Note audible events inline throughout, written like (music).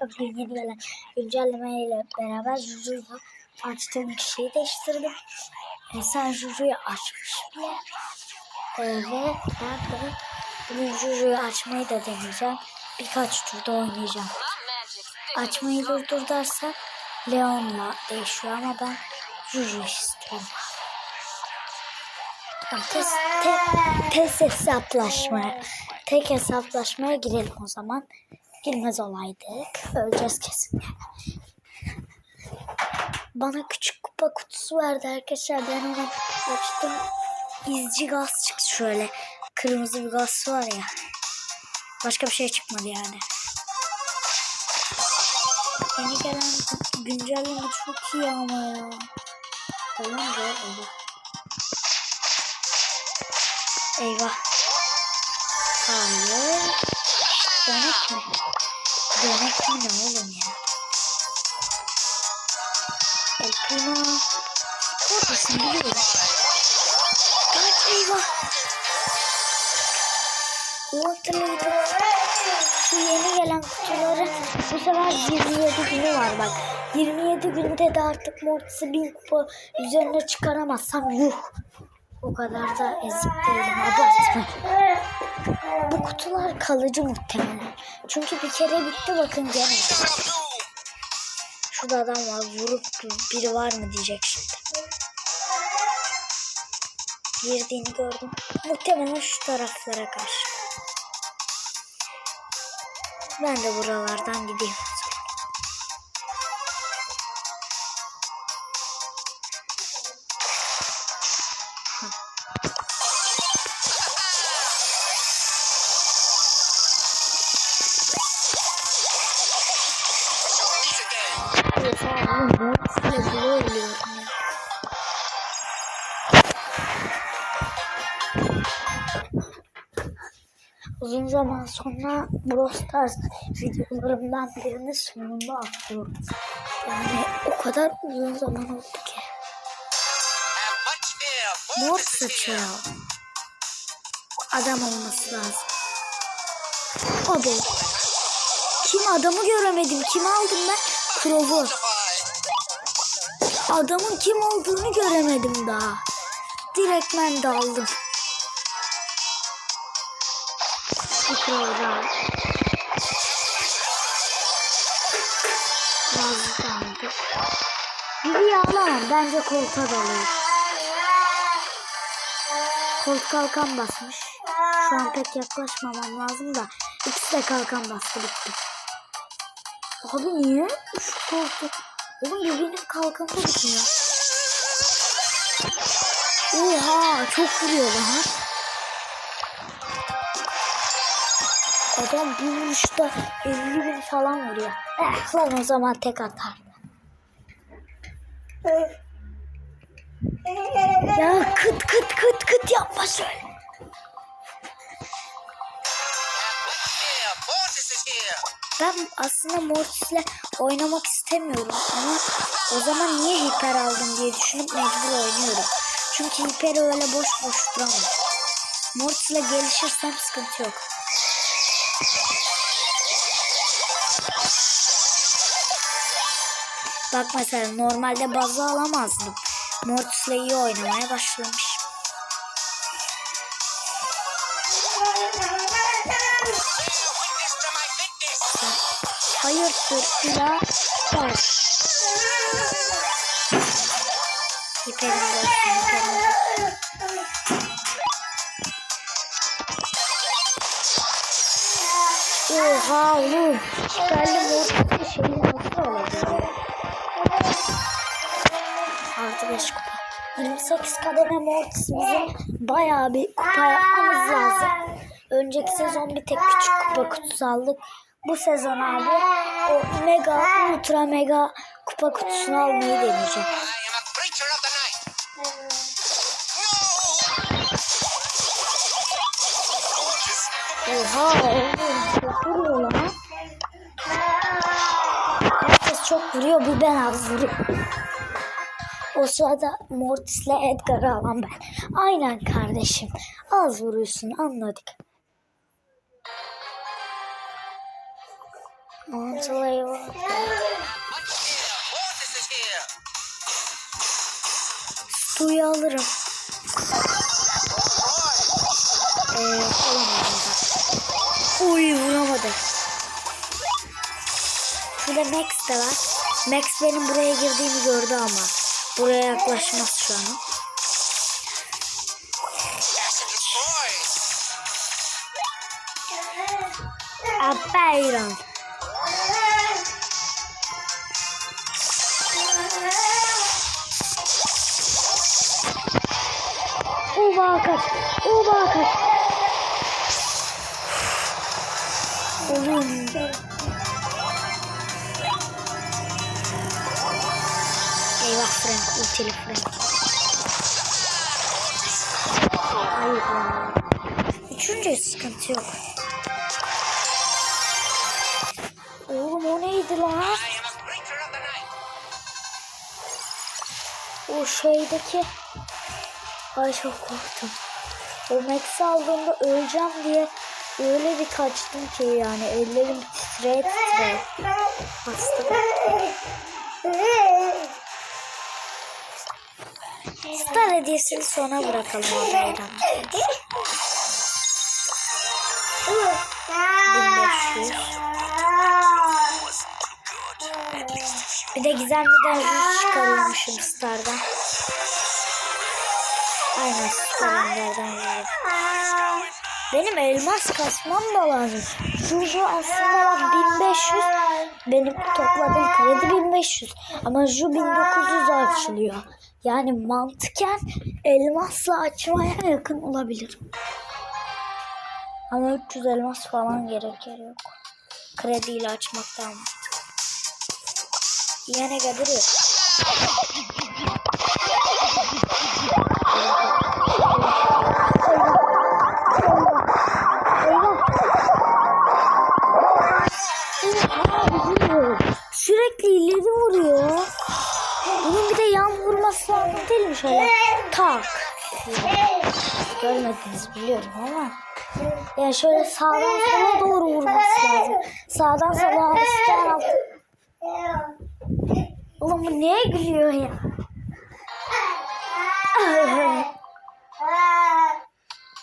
arkadaşlar yeni gelen güncelleme ile beraber Juju'yu açtığım kişiyi değiştirdim. E, sen Juju'yu açmış bile. Ve ben de bugün Juju'yu açmayı da deneyeceğim. Birkaç turda oynayacağım. Açmayı durdur dersen Leon'la değişiyor ama ben Juju istiyorum. Test, te, test hesaplaşmaya, tek hesaplaşmaya girelim o zaman. Girmez olaydık. Öleceğiz kesin. Bana küçük kupa kutusu verdi arkadaşlar. Ben onu açtım. İzci gaz çıktı şöyle. Kırmızı bir gaz var ya. Başka bir şey çıkmadı yani. Yeni gelen güncelleme çok iyi ama ya. Tamam da eyvah. Eyvah. Hayır. Dönek mi? Dönek mi ne oğlum ya? El Primo. Neredesin biliyorum. Kaç eyvah. Hatırladım. Şu yeni gelen kutuları bu sefer 27 günü var bak. 27 günde de artık Mortis'i bin kupa üzerine çıkaramazsam yuh. O kadar da ezik değilim abartma. Bu kutular kalıcı muhtemelen. Çünkü bir kere bitti bakın gene. Şurada adam var vurup biri var mı diyecek şimdi. Girdiğini gördüm. Muhtemelen şu taraflara karşı. Ben de buralardan gideyim. Ben size bile ölüyorum. Uzun zaman sonra Brawl Stars videolarımdan birini sonunda atıyorum. Yani o kadar uzun zaman oldu ki. Mor saçı. Adam olması lazım. Abo. Kim adamı göremedim. Kim aldım ben? Krov'u. Adamın kim olduğunu göremedim daha. Direkt ben daldım. Bazı daldı. Gibi yağlamam. Bence koltuğa dalıyor. Kolt kalkan basmış. Şu an pek yaklaşmamam lazım da. İkisi de kalkan bastı bitti. Abi niye? Şu koltuk. Oğlum birbirinin kalkanı bitmiyor. Oha çok vuruyor lan. Adam bir vuruşta 50 bin falan vuruyor. Eh lan o zaman tek atar. Ya kıt kıt kıt kıt yapma şöyle. Ben aslında Mortis'le oynamak istemiyorum ama o zaman niye hiper aldım diye düşünüp mecbur oynuyorum. Çünkü hiperi öyle boş boş duramam. Mortis'le gelişirsem sıkıntı yok. Bak mesela normalde bazı alamazdım. Mortis'le iyi oynamaya başlamış. Hayırdır? Var. Hiperim olsun, hiperim olsun. Oha oğlum. Hiperli mortisli şeyi nasıl olabilir? Artı 5 kupa. 28 kademe mortisimizi bayağı bir kupa yapmamız lazım. Önceki sezon bir tek küçük kupa kutusu aldık. Bu sezon abi o mega, ultra mega kupa kutusunu almayı deneyeceğim. Oha oğlum çok vuruyor lan. Herkes çok vuruyor bir ben az vuruyorum. O sırada Mortis'le Edgar'ı alan ben. Aynen kardeşim. Az vuruyorsun anladık. Mantılayı var. Suyu alırım. Ee, alamadım da. Uy vuramadı. Şurada Max de var. Max benim buraya girdiğimi gördü ama. Buraya yaklaşmaz şu an. Abayron. Oba kaç. Oba kaç. Oğlum. Eyvah Frank. Ultili Frank. Hayır ya. Üçüncü sıkıntı yok. Oğlum o neydi lan? O şeydeki... Ay çok korktum. O Max'i aldığımda öleceğim diye öyle bir kaçtım ki yani ellerim titreye titreye. Bastım. Star hediyesini sona bırakalım o bayram. 1500. Bir de gizemli dergi çıkarıyormuşum Star'dan. Aynen yani. Benim elmas kasmam da lazım. Juju aslında bak 1500 benim topladığım kredi 1500 ama Ju 1900 açılıyor. Yani mantıken elmasla açmaya yakın olabilir. Ama 300 elmas falan gerekir yok. Krediyle açmaktan. Yine geliyor. Sürekli ileri vuruyor. Bunun bir de yan vurması lazım değil mi şöyle? Tak. Görmediniz biliyorum ama. Yani şöyle sağdan sola doğru vurması lazım. Sağdan sola üstten altı. Oğlum bu neye gülüyor ya?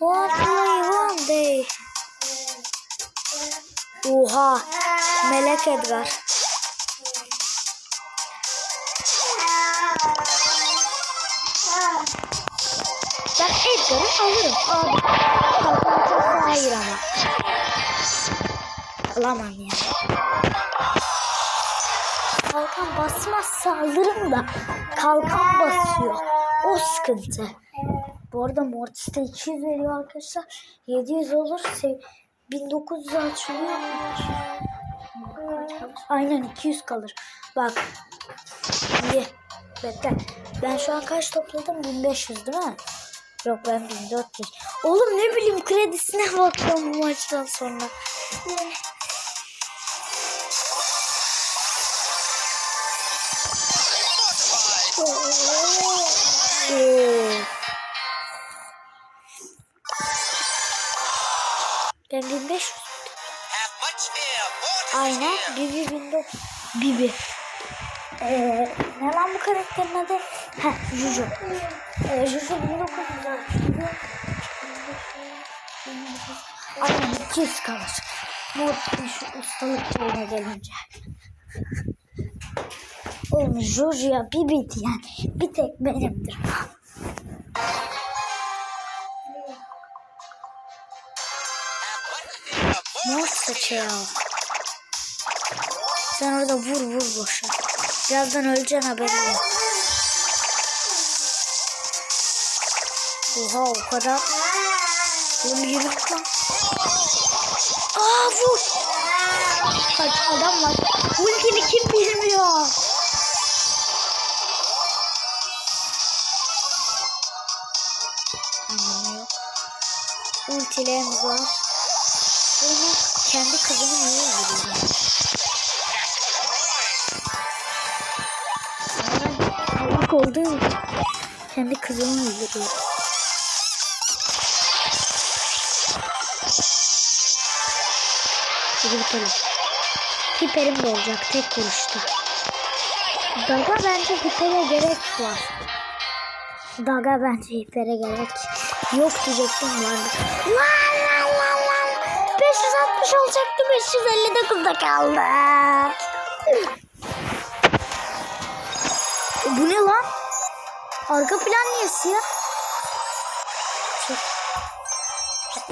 One day, one day. Oha. Melek Edgar. Edgar'ı alırım. Abi. Kalkan çok hayır ama. Alamam yani. Kalkan basmazsa alırım da kalkan basıyor. O sıkıntı. Bu arada Mortis'te 200 veriyor arkadaşlar. 700 olursa 1900 açılıyor. Aynen 200 kalır. Bak. İyi. Bekle. Ben şu an kaç topladım? 1500 değil mi? Yok ben 1400. Oğlum ne bileyim kredisine (laughs) bakıyorum bu maçtan sonra. Ben 1500. Have much here. Mortis is Aynen. Bibi 1900. Bibi. Ee, ne lan bu karakterin adı? Heh, Juju. Juju 1900 açılıyor. Aynen 200 kalır. Mortis'in şu ustalık şeyine gelince. Oğlum Juju'ya Bibi diyen bir tek benimdir. Here. ya. Sen orada vur vur boşa. Birazdan öleceksin haberin yok. Oha o kadar. Oğlum yürü lan. Aa vur. Kaç adam var. Ultini kim bilmiyor. Anlamı yok. Ultilerimiz var. Bunu kendi kızımı niye öldürüyor? Salak olduğu kendi kızımı öldürüyor. Bakalım. hiperim de olacak tek vuruşta. Daga bence hipere gerek var. Daga bence hipere gerek yok diyecektim vardı. Lan lan lan lan. 560 olacaktı 559'da kaldı. Bu ne lan? Arka plan niye siyah? Şey,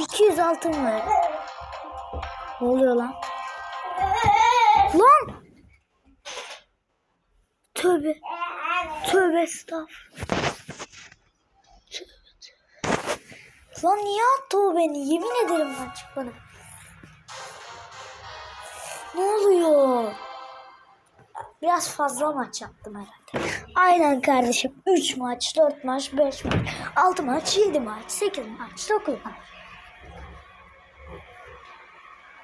200 altın var. Ne oluyor lan? Lan! Tövbe. Tövbe estağfurullah. Tövbe, tövbe. Lan niye attı o beni? Yemin ederim ben çıkmadım. Ne oluyor? Biraz fazla maç yaptım herhalde. Aynen kardeşim. 3 maç, 4 maç, 5 maç, 6 maç, 7 maç, 8 maç, 9 maç.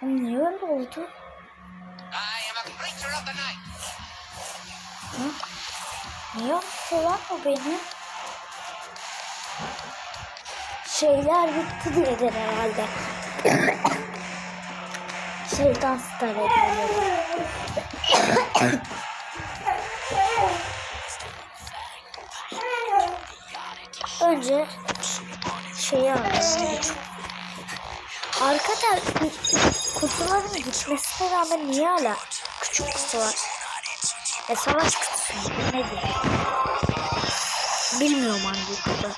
Niye öyle oldu? I am a creature of the night. Hı? Niye attı lan o beni? Şeyler bitti diyedir herhalde. (coughs) Şeytan star ediyor. Önce şeyi alalım. Arkada kutuların gitmesine rağmen niye hala küçük kutu var? E savaş kutusu? Nedir? Bilmiyorum hangi kutu.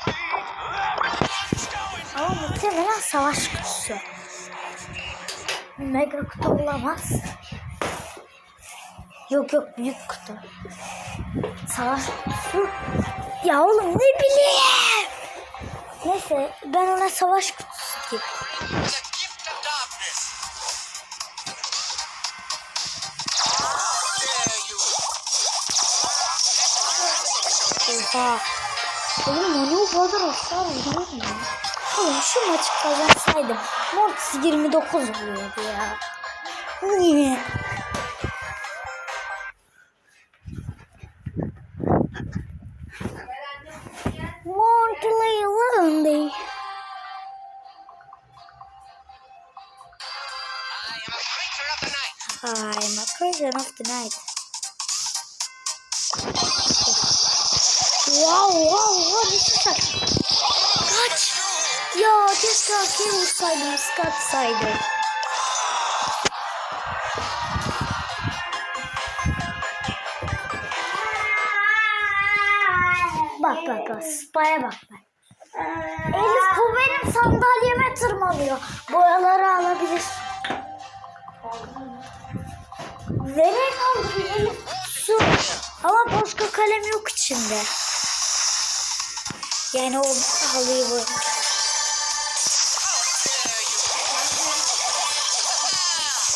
Ama muhtemelen savaş kutusu. Mega kutu olamaz. Yok yok büyük kutu. Savaş kutusu. Ya oğlum ne bileyim. Neyse ben ona savaş kutusu diyeyim. Oha. Oğlum onu o kadar hasar vuruyor mu? Oğlum şu maçı kazansaydım Mortis 29 oluyordu ya. Niye? Mortley Lundy. I am a creature of the night. Wow wow wow ne sıcak. Kaç. Ya keşke arkaya vursaydım ıskatsaydım. Bak bak bak spaya bak bak. Elif bu benim sandalyeme tırmanıyor. Boyaları alabilir. Kaldı bir Elif? Su. Ama başka kalem yok içinde. Yani o halıyı bu.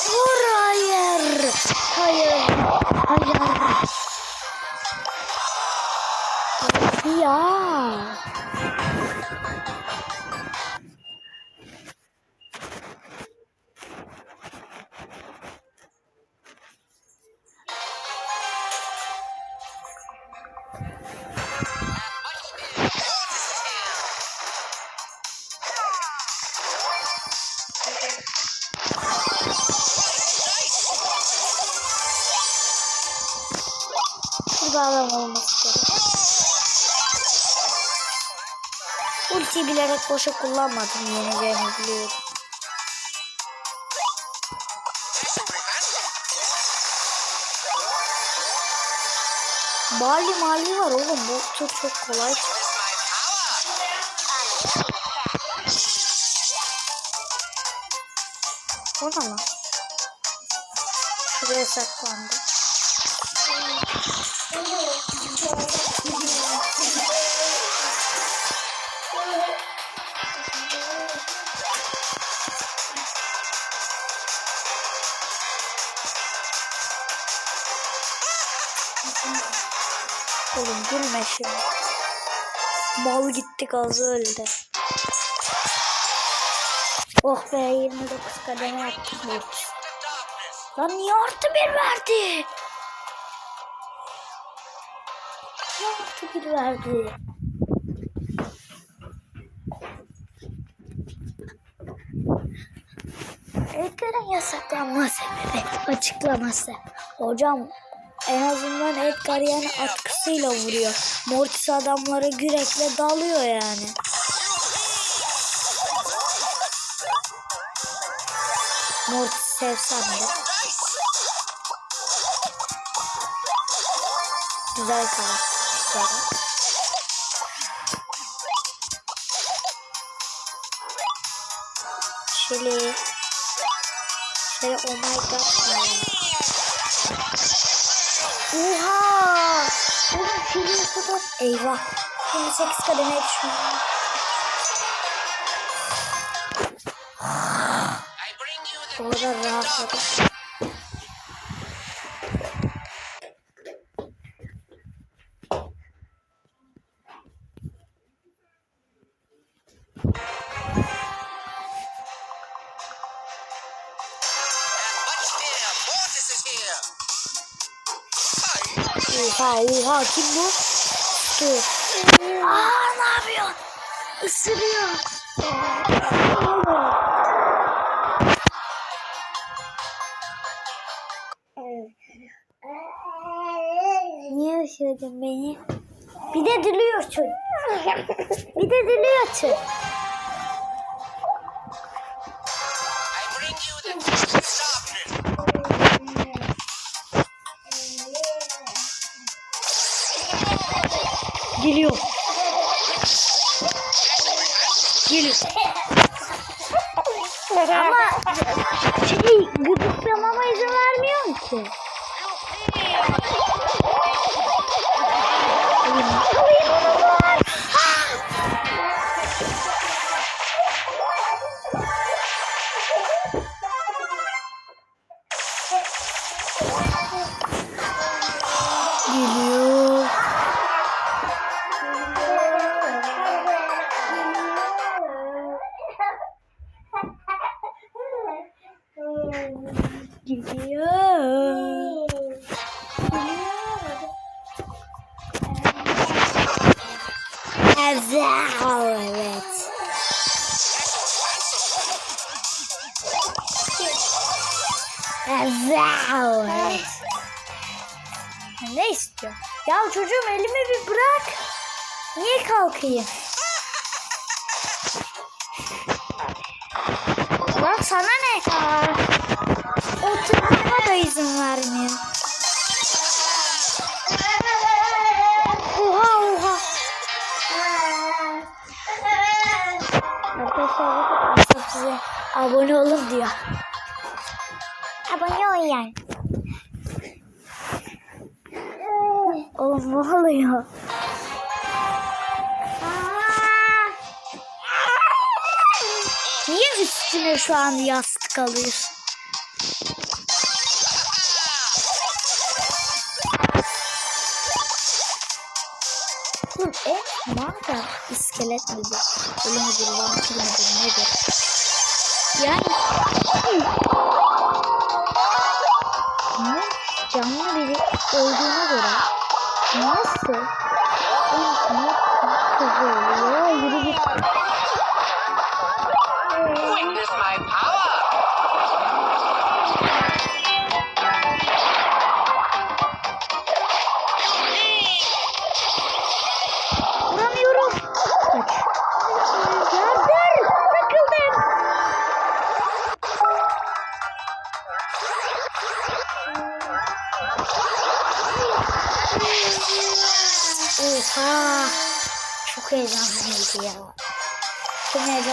Vur hayır. Ultiyi bilerek boşa kullanmadım yeneceğimi biliyorum. Bali mali var oğlum bu tur çok kolay. O ne lan? Şuraya saklandı. Oğlum gülme şimdi. Mal gitti gazı öldü. Oh be 29 kademe darkness. Lan niye artı bir verdi? Niye artı bir verdi? Edgar'ın yasaklanma sebebi açıklaması. Hocam en azından Edgar yani atkısıyla vuruyor. Mortis adamlara gürekle dalıyor yani. Mortis sevsem de. Güzel karakter. Şöyle. Şöyle oh my god. Oha! Oğlum şuraya kadar. Eyvah. 28 kademeye düşmüş. Gift of rahatladım. Oha oha kim bu? Dur. Aa ne yapıyorsun? Isırıyor. Niye ısırdın beni? Bir de diliyorsun. Bir de diliyorsun. Geliyor. Geliyor. Ama şey gıdıklamama izin Gidiyor. Evet. Evet. Ne istiyor? Ya çocuğum elimi bir bırak. Niye kalkayım? Lan sana da izin vermiyor. Oha oha. Arkadaşlar bakın size abone olun diyor. Abone ol yani. Oğlum ne oluyor? Niye üstüne şu an yastık alıyorsun? İskelet midir? Ölü müdür, vampir midir, nedir? Yani ne canlı biri olduğuna göre nasıl insana kızı oluyor? Yürü git. Witness my power.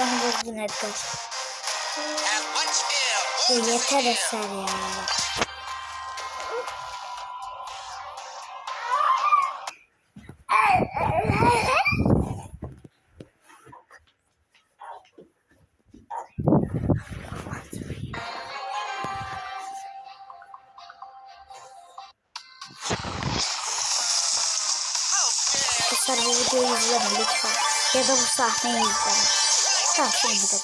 Heyecanı bozdun Edgar. İs yeter eser ya. Bu videoyu izleme lütfen. Ya da bu sahneyi izleme. Ha şimdi de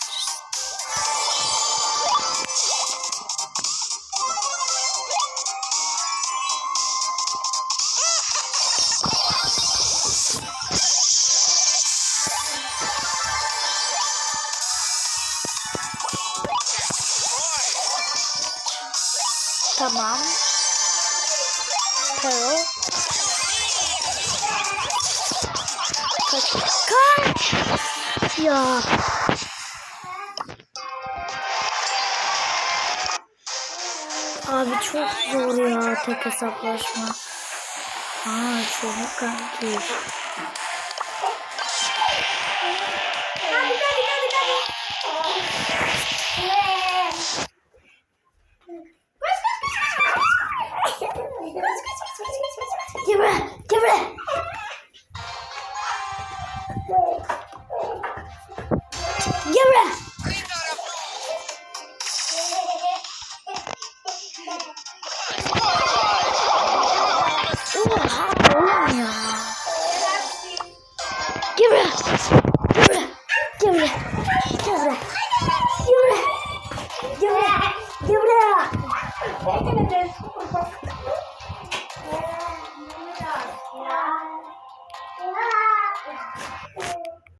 Tamam. Pearl. Kaç. Kaç. Ya. çok zor ya tek hesaplaşma. Aa çok kanki. Hadi hadi hadi hadi.